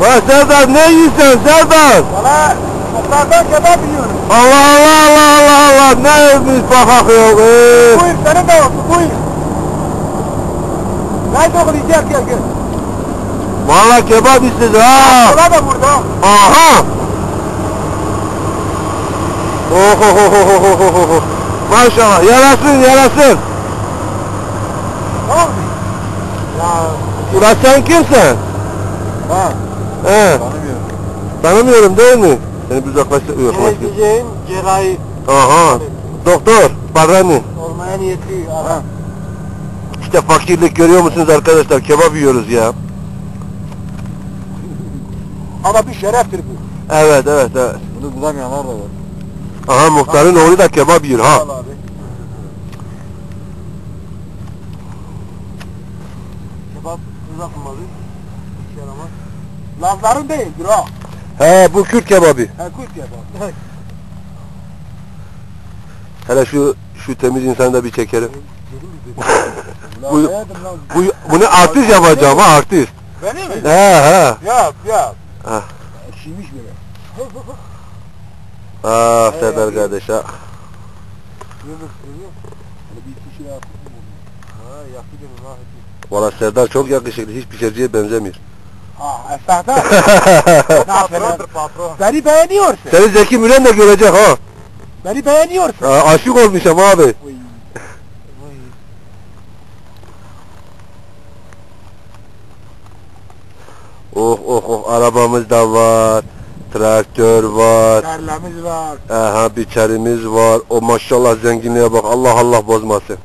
Vay Serdar ne yiyorsun Serdar? Valla muhtardan kebap yiyorum. Allah Allah Allah Allah Allah ne evmiş bakak yok. Ee. Buyur senin de olsun buyur. Nerede okuyacak gel gel. Valla kebap istedi ha. Ola da burada. Aha. Oh oh oh oh oh oh oh oh. Maşallah yarasın yarasın. Ne oldu? Ya Ulan sen kimsin? ha He. tanımıyorum. Tanımıyorum değil mi? Seni bir uzaklaştır. Uzaklaş. Gezeceğin cerrahi Aha. Doktor. Barani. olmaya niyetli adam. İşte fakirlik görüyor musunuz arkadaşlar? Kebap yiyoruz ya. Ama bir şereftir bu. Evet evet evet. Bunu bulamayanlar da var. Aha muhtarın oğlu da kebap yiyor ha. Kebap uzak mı abi? Şey yaramaz. Lazların değildir ha. He bu Kürt kebabı. Ha kurt kebap. Hele şu şu temiz insanı da bir çekelim. Bu-. Bu bunu artist yapacağım ha artist. Beni mi? He he. Yap yap. Ha. Şişmiş böyle. Ah Serdar kardeş ha. Şey ha. Valla Serdar çok yakışıklı. Hiç pişirciye benzemiyor. Ah estağfurullah. Patrondur patron. Beni beğeniyorsun. Seni Zeki Müren de görecek ha. Beni beğeniyorsun. ha aşık olmuşum abi. Oh oh oh arabamız da var. Traktör var. Tarlamız var. Aha biçerimiz var. O maşallah zenginliğe bak. Allah Allah bozmasın.